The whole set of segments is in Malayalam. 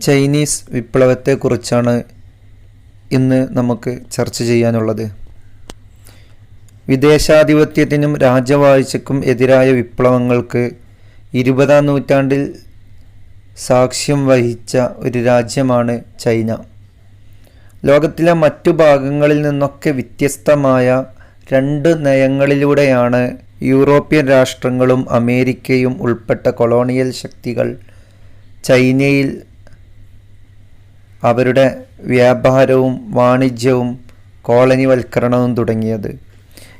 ചൈനീസ് വിപ്ലവത്തെക്കുറിച്ചാണ് ഇന്ന് നമുക്ക് ചർച്ച ചെയ്യാനുള്ളത്. വിദേശാധിപത്യത്തിനും രാജവാഴ്ചക്കും എതിരായ വിപ്ലവങ്ങൾക്ക് ഇരുപതാം നൂറ്റാണ്ടിൽ സാക്ഷ്യം വഹിച്ച ഒരു രാജ്യമാണ് ചൈന. ലോകത്തിലെ മറ്റു ഭാഗങ്ങളിൽ നിന്നൊക്കെ വ്യത്യസ്തമായ രണ്ട് നയങ്ങളിലൂടെയാണ് യൂറോപ്യൻ രാഷ്ട്രങ്ങളും അമേരിക്കയും ഉൾപ്പെട്ട കൊളോണിയൽ ശക്തികൾ ചൈനയിൽ അവരുടെ വ്യാപാരവും വാണിജ്യവും കോളനിവൽക്കരണവും തുടങ്ങിയത്.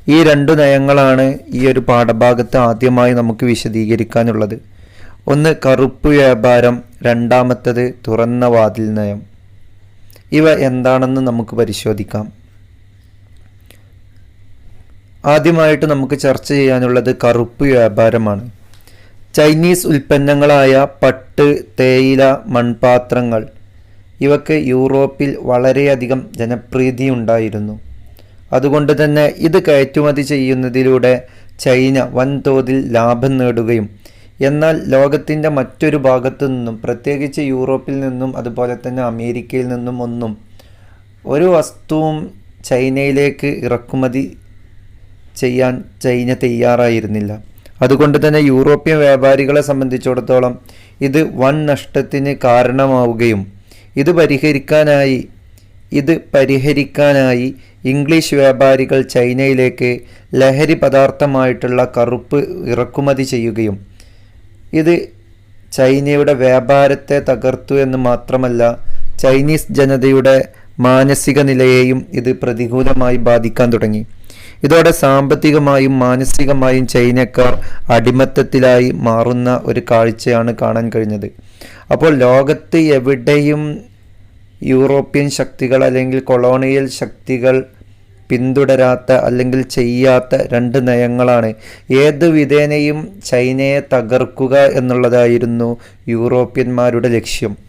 ഈ രണ്ട് നയങ്ങളാണ് ഈ ഒരു പാഠഭാഗത്ത് ആദ്യമായി നമുക്ക് വിശദീകരിക്കാനുള്ളത്. ഒന്ന് കറുപ്പ് വ്യാപാരം രണ്ടാമത്തത് തുറന്ന വാതിൽ നയം. ഇവ എന്താണെന്ന് നമുക്ക് പരിശോധിക്കാം. ആദ്യമായിട്ട് നമുക്ക് ചർച്ച ചെയ്യാനുള്ളത് കറുപ്പ് വ്യാപാരമാണ്. ചൈനീസ് ഉൽപ്പന്നങ്ങളായ പട്ട് തേയില മൺപാത്രങ്ങൾ ഇവക്ക് യൂറോപ്പിൽ വളരെയധികം ജനപ്രീതിയുണ്ടായിരുന്നു. അതുകൊണ്ട് തന്നെ ഇത് കയറ്റുമതി ചെയ്യുന്നതിലൂടെ ചൈന വൻതോതിൽ ലാഭം നേടുകയും എന്നാൽ ലോകത്തിന്റെ മറ്റൊരു ഭാഗത്തു നിന്നും പ്രത്യേകിച്ച് യൂറോപ്പിൽ നിന്നും അതുപോലെ തന്നെ അമേരിക്കയിൽ നിന്നും ഒന്നും ഒരു വസ്തുവും ചൈനയിലേക്ക് ഇറക്കുമതി ചെയ്യാൻ ചൈന തയ്യാറായിരുന്നില്ല. അതുകൊണ്ട് തന്നെ യൂറോപ്യൻ വ്യാപാരികളെ സംബന്ധിച്ചിടത്തോളം ഇത് വൻ നഷ്ടത്തിന് കാരണമാവുകയും ഇത് പരിഹരിക്കാനായി ഇത് പരിഹരിക്കാനായി ഇംഗ്ലീഷ് വ്യാപാരികൾ ചൈനയിലേക്ക് ലഹരി പദാർത്ഥമായിട്ടുള്ള കറുപ്പ് ഇറക്കുമതി ചെയ്യുകയും ഇത് ചൈനയുടെ വ്യാപാരത്തെ തകർത്തു എന്ന് മാത്രമല്ല ചൈനീസ് ജനതയുടെ മാനസിക നിലയെയും ഇത് പ്രതികൂലമായി ബാധിക്കാൻ തുടങ്ങി. ഇതോടെ സാമ്പത്തികമായും മാനസികമായും ചൈനക്കാർ അടിമത്തത്തിലായി മാറുന്ന ഒരു കാഴ്ചയാണ് കാണാൻ കഴിഞ്ഞത്. അപ്പോൾ ലോകത്ത് എവിടെയും യൂറോപ്യൻ ശക്തികൾ അല്ലെങ്കിൽ കൊളോണിയൽ ശക്തികൾ പിന്തുടരാത്ത അല്ലെങ്കിൽ ചെയ്യാത്ത രണ്ട് നയങ്ങളാണ്. ഏത് വിധേനയും ചൈനയെ തകർക്കുക എന്നുള്ളതായിരുന്നു യൂറോപ്യന്മാരുടെ ലക്ഷ്യം.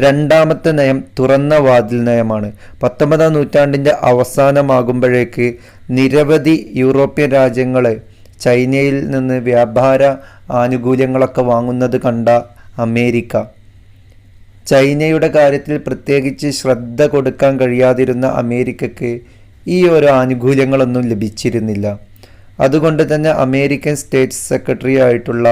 രണ്ടാമത്തെ നയം തുറന്ന വാതിൽ നയമാണ്. പത്തൊമ്പതാം നൂറ്റാണ്ടിന്റെ അവസാനമാകുമ്പോഴേക്ക് നിരവധി യൂറോപ്യൻ രാജ്യങ്ങൾ ചൈനയിൽ നിന്ന് വ്യാപാര ആനുകൂല്യങ്ങളൊക്കെ വാങ്ങുന്നത് കണ്ട അമേരിക്ക. ചൈനയുടെ കാര്യത്തിൽ പ്രത്യേകിച്ച് ശ്രദ്ധ കൊടുക്കാൻ കഴിയാതിരുന്ന അമേരിക്കക്ക് ഈ ഒരു ആനുകൂല്യങ്ങളൊന്നും ലഭിച്ചിരുന്നില്ല. അതുകൊണ്ട് തന്നെ അമേരിക്കൻ സ്റ്റേറ്റ് സെക്രട്ടറി ആയിട്ടുള്ള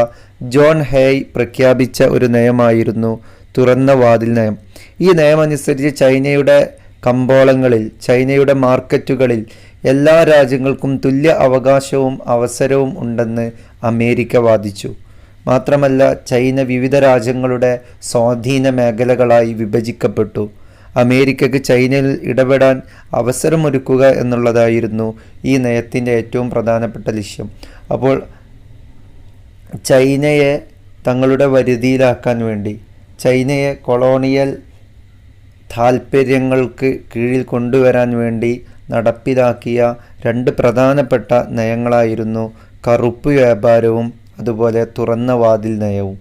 ജോൺ ഹേയ് പ്രഖ്യാപിച്ച ഒരു നയമായിരുന്നു തുറന്ന വാതിൽ നയം. ഈ നയമനുസരിച്ച് ചൈനയുടെ കമ്പോളങ്ങളിൽ ചൈനയുടെ മാർക്കറ്റുകളിൽ എല്ലാ രാജ്യങ്ങൾക്കും തുല്യ അവകാശവും അവസരവും ഉണ്ടെന്ന് അമേരിക്ക വാദിച്ചു. മാത്രമല്ല ചൈന വിവിധ രാജ്യങ്ങളുടെ സ്വാധീന മേഖലകളായി വിഭജിക്കപ്പെട്ടു. അമേരിക്കയ്ക്ക് ചൈനയിൽ ഇടപെടാൻ അവസരമൊരുക്കുക എന്നുള്ളതായിരുന്നു ഈ നയത്തിന്റെ ഏറ്റവും പ്രധാനപ്പെട്ട ലക്ഷ്യം. അപ്പോൾ ചൈനയെ തങ്ങളുടെ വരുതിയിലാക്കാൻ വേണ്ടി ചൈനയെ കൊളോണിയൽ താൽപ്പര്യങ്ങൾക്ക് കീഴിൽ കൊണ്ടുവരാൻ വേണ്ടി നടപ്പിലാക്കിയ രണ്ട് പ്രധാനപ്പെട്ട നയങ്ങളായിരുന്നു കറുപ്പ് വ്യാപാരവും അതുപോലെ തുറന്ന വാതിൽ നയവും.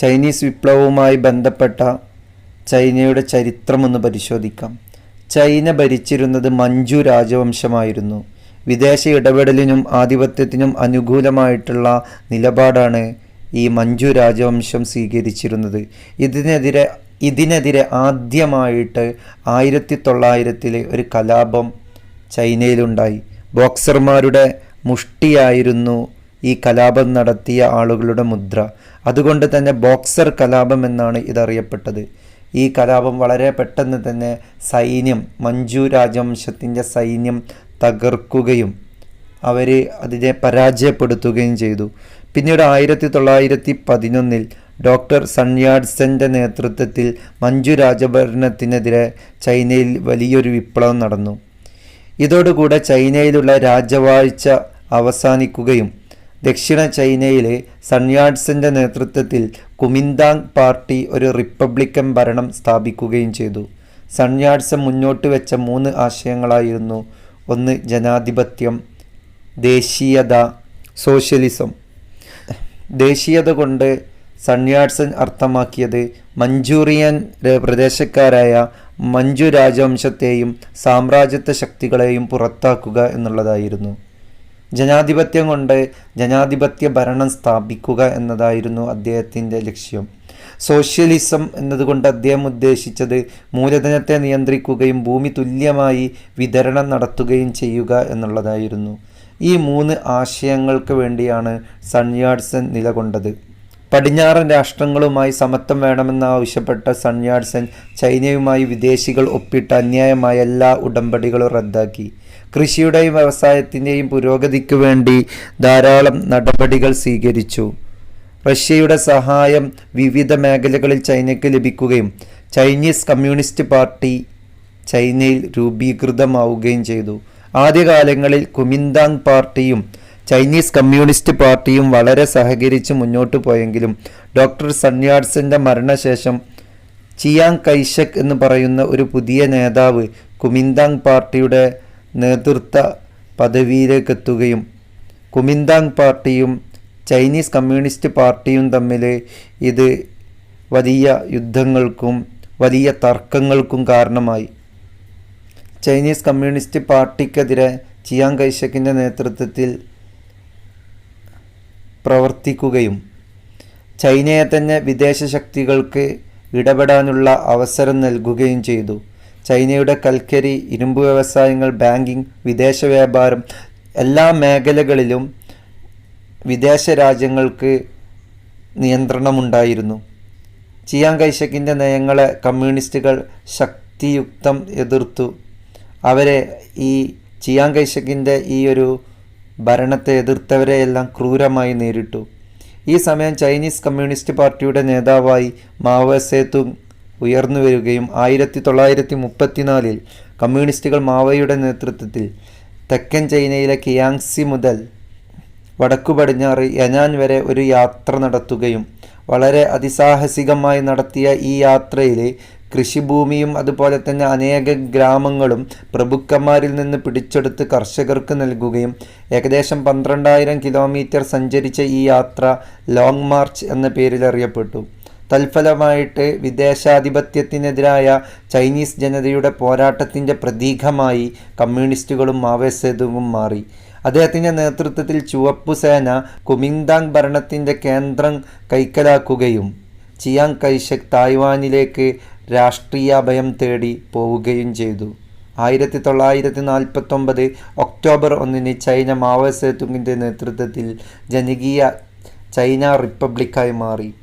ചൈനീസ് വിപ്ലവവുമായി ബന്ധപ്പെട്ട ചൈനയുടെ ചരിത്രമൊന്ന് പരിശോധിക്കാം. ചൈന ഭരിച്ചിരുന്നത് മഞ്ജു രാജവംശമായിരുന്നു. വിദേശ ഇടപെടലിനും ആധിപത്യത്തിനും അനുകൂലമായിട്ടുള്ള നിലപാടാണ് ഈ മഞ്ജു രാജവംശം സ്വീകരിച്ചിരുന്നത്. ഇതിനെതിരെ ഇതിനെതിരെ ആദ്യമായിട്ട് ആയിരത്തി തൊള്ളായിരത്തിലെ ഒരു കലാപം ചൈനയിലുണ്ടായി. ബോക്സർമാരുടെ മുഷ്ടിയായിരുന്നു ഈ കലാപം നടത്തിയ ആളുകളുടെ മുദ്ര. അതുകൊണ്ട് തന്നെ ബോക്സർ കലാപം എന്നാണ് ഇതറിയപ്പെട്ടത്. ഈ കലാപം വളരെ പെട്ടെന്ന് തന്നെ സൈന്യം മഞ്ജു രാജവംശത്തിന്റെ സൈന്യം തകർക്കുകയും അവർ അതിനെ പരാജയപ്പെടുത്തുകയും ചെയ്തു. പിന്നീട് ആയിരത്തി തൊള്ളായിരത്തി പതിനൊന്നിൽ ഡോക്ടർ സൺയാഡ്സന്റെ നേതൃത്വത്തിൽ മഞ്ജു രാജഭരണത്തിനെതിരെ ചൈനയിൽ വലിയൊരു വിപ്ലവം നടന്നു. ഇതോടുകൂടെ ചൈനയിലുള്ള രാജവാഴ്ച അവസാനിക്കുകയും ദക്ഷിണ ചൈനയിലെ സൺയാഡ്സന്റെ നേതൃത്വത്തിൽ കുമിന്താങ് പാർട്ടി ഒരു റിപ്പബ്ലിക്കൻ ഭരണം സ്ഥാപിക്കുകയും ചെയ്തു. സൺയാഡ്സൻ മുന്നോട്ട് വെച്ച മൂന്ന് ആശയങ്ങളായിരുന്നു ഒന്ന് ജനാധിപത്യം ദേശീയത സോഷ്യലിസം. ദേശീയത കൊണ്ട് സൺയാട്സൻ അർത്ഥമാക്കിയത് മഞ്ചൂറിയൻ പ്രദേശക്കാരായ മഞ്ജു രാജവംശത്തെയും സാമ്രാജ്യത്വ ശക്തികളെയും പുറത്താക്കുക എന്നുള്ളതായിരുന്നു. ജനാധിപത്യം കൊണ്ട് ജനാധിപത്യ ഭരണം സ്ഥാപിക്കുക എന്നതായിരുന്നു അദ്ദേഹത്തിന്റെ ലക്ഷ്യം. സോഷ്യലിസം എന്നതുകൊണ്ട് അദ്ദേഹം ഉദ്ദേശിച്ചത് മൂലധനത്തെ നിയന്ത്രിക്കുകയും ഭൂമി തുല്യമായി വിതരണം നടത്തുകയും ചെയ്യുക എന്നുള്ളതായിരുന്നു. ഈ മൂന്ന് ആശയങ്ങൾക്ക് വേണ്ടിയാണ് സൺയാഡ്സൺ നിലകൊണ്ടത്. പടിഞ്ഞാറൻ രാഷ്ട്രങ്ങളുമായി സമത്വം വേണമെന്നാവശ്യപ്പെട്ട സൺയാഡ്സൺ ചൈനയുമായി വിദേശികൾ ഒപ്പിട്ട അന്യായമായ എല്ലാ ഉടമ്പടികളും റദ്ദാക്കി. കൃഷിയുടെയും വ്യവസായത്തിന്റെയും പുരോഗതിക്ക് വേണ്ടി ധാരാളം നടപടികൾ സ്വീകരിച്ചു. റഷ്യയുടെ സഹായം വിവിധ മേഖലകളിൽ ചൈനയ്ക്ക് ലഭിക്കുകയും ചൈനീസ് കമ്മ്യൂണിസ്റ്റ് പാർട്ടി ചൈനയിൽ രൂപീകൃതമാവുകയും ചെയ്തു. ആദ്യകാലങ്ങളിൽ കുമിന്താങ് പാർട്ടിയും ചൈനീസ് കമ്മ്യൂണിസ്റ്റ് പാർട്ടിയും വളരെ സഹകരിച്ച് മുന്നോട്ടു പോയെങ്കിലും ഡോക്ടർ സൺയാഡ്സിന്റെ മരണശേഷം ചിയാങ് കൈഷക് എന്ന് പറയുന്ന ഒരു പുതിയ നേതാവ് കുമിന്താങ് പാർട്ടിയുടെ നേതൃത്വ പദവിയിലേക്കെത്തുകയും കുമിന്താങ് പാർട്ടിയും ചൈനീസ് കമ്മ്യൂണിസ്റ്റ് പാർട്ടിയും തമ്മിൽ ഇത് വലിയ യുദ്ധങ്ങൾക്കും വലിയ തർക്കങ്ങൾക്കും കാരണമായി. ചൈനീസ് കമ്മ്യൂണിസ്റ്റ് പാർട്ടിക്കെതിരെ ചിയാങ് കൈഷക്കിന്റെ നേതൃത്വത്തിൽ പ്രവർത്തിക്കുകയും ചൈനയെ തന്നെ വിദേശ ശക്തികൾക്ക് ഇടപെടാനുള്ള അവസരം നൽകുകയും ചെയ്തു. ചൈനയുടെ കൽക്കരി ഇരുമ്പ് വ്യവസായങ്ങൾ ബാങ്കിങ് വിദേശ വ്യാപാരം എല്ലാ മേഖലകളിലും വിദേശ രാജ്യങ്ങൾക്ക് നിയന്ത്രണമുണ്ടായിരുന്നു. ചിയാങ് കൈഷക്കിന്റെ നയങ്ങളെ കമ്മ്യൂണിസ്റ്റുകൾ ശക്തിയുക്തം എതിർത്തു. അവരെ ഈ ചിയാങ് കൈഷക്കിന്റെ ഈ ഒരു ഭരണത്തെ എതിർത്തവരെ എല്ലാം ക്രൂരമായി നേരിട്ടു. ഈ സമയം ചൈനീസ് കമ്മ്യൂണിസ്റ്റ് പാർട്ടിയുടെ നേതാവായി മാവോ സേതുങ് ഉയർന്നു വരികയും ആയിരത്തി തൊള്ളായിരത്തി മുപ്പത്തിനാലിൽ കമ്മ്യൂണിസ്റ്റുകൾ മാവോയുടെ നേതൃത്വത്തിൽ തെക്കൻ ചൈനയിലെ കിയാങ്സി മുതൽ വടക്കു പടിഞ്ഞാറ് യനാൻ വരെ ഒരു യാത്ര നടത്തുകയും വളരെ അതിസാഹസികമായി നടത്തിയ ഈ യാത്രയിൽ കൃഷിഭൂമിയും അതുപോലെ തന്നെ അനേക ഗ്രാമങ്ങളും പ്രഭുക്കന്മാരിൽ നിന്ന് പിടിച്ചെടുത്ത് കർഷകർക്ക് നൽകുകയും ഏകദേശം പന്ത്രണ്ടായിരം കിലോമീറ്റർ സഞ്ചരിച്ച ഈ യാത്ര ലോങ് മാർച്ച് എന്ന പേരിൽ അറിയപ്പെട്ടു. തൽഫലമായിട്ട് വിദേശാധിപത്യത്തിനെതിരായ ചൈനീസ് ജനതയുടെ പോരാട്ടത്തിന്റെ പ്രതീകമായി കമ്മ്യൂണിസ്റ്റുകളും മാവേസേതുവും മാറി. അദ്ദേഹത്തിന്റെ നേതൃത്വത്തിൽ ചുവപ്പു സേന കുമിങ്താങ് ഭരണത്തിന്റെ കേന്ദ്രം കൈക്കലാക്കുകയും ചിയാങ് കൈഷക് തായ്വാനിലേക്ക് രാഷ്ട്രീയ അഭയം തേടി പോവുകയും ചെയ്തു. ആയിരത്തി തൊള്ളായിരത്തി നാൽപ്പത്തൊമ്പത് ഒക്ടോബർ ഒന്നിന് ചൈന മാവോ സേതുങ്ങിന്റെ നേതൃത്വത്തിൽ ജനകീയ ചൈന റിപ്പബ്ലിക്കായി മാറി.